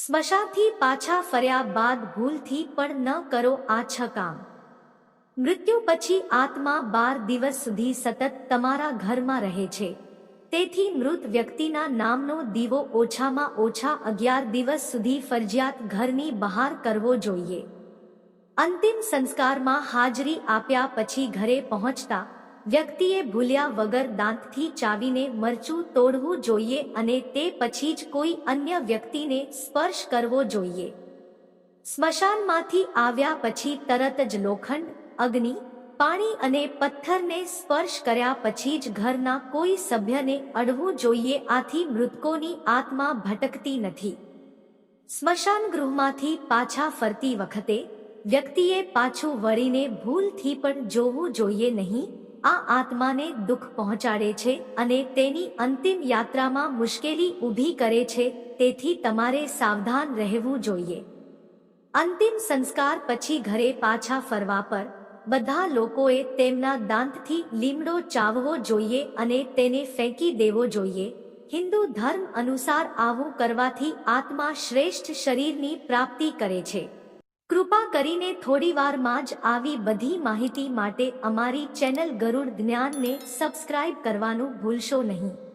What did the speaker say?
સ્મશાનથી પાછા ફર્યા બાદ ભૂલથી પણ ન કરો આ છ કામ મૃત્યુ પછી આત્મા બાર દિવસ સુધી સતત તમારા ઘરમાં રહે છે. તેથી મૃત વ્યક્તિના નામનો દીવો ઓછામાં ઓછા અગિયાર દિવસ સુધી ફરજિયાત ઘરની બહાર કરવો જોઈએ. અંતિમ સંસ્કારમાં હાજરી આપ્યા પછી ઘરે પહોંચતા વ્યક્તિએ ભૂલ્યા વગર દાંતથી ચાવીને મરચું તોડવું જોઈએ અને તે પછી જ કોઈ અન્ય વ્યક્તિને સ્પર્શ કરવો જોઈએ. સ્મશાનમાંથી આવ્યા પછી તરત જ લોખંડ, અગ્નિ, પાણી અને પથ્થરને સ્પર્શ કર્યા પછી જ ઘરના કોઈ સભ્યને અડવું જોઈએ આથી મૃતકોની આત્મા ભટકતી નથી. સ્મશાન ગૃહમાંથી પાછા ફરતી વખતે વ્યક્તિએ પાછું વળીને ભૂલથી પણ જોવું જોઈએ નહીં આ આત્માને દુઃખ પહોંચાડે છે અને તેની અંતિમ યાત્રામાં મુશ્કેલી ઊભી કરે છે, તેથી તમારે સાવધાન રહેવું જોઈએ. અંતિમ સંસ્કાર પછી ઘરે પાછા ફરવા પર, બધા લોકોએ તેમના દાંતથી લીમડો ચાવવો જોઈએ અને તેને ફેંકી દેવો જોઈએ. હિન્દુ ધર્મ અનુસાર આવું કરવાથી આત્મા શ્રેષ્ઠ શરીરની પ્રાપ્તિ કરે છે. કૃપા કરીને થોડીવારમાં જ આવી બધી માહિતી માટે અમારી ચેનલ ગરુડ જ્ઞાનને સબસ્ક્રાઇબ કરવાનું ભૂલશો નહીં.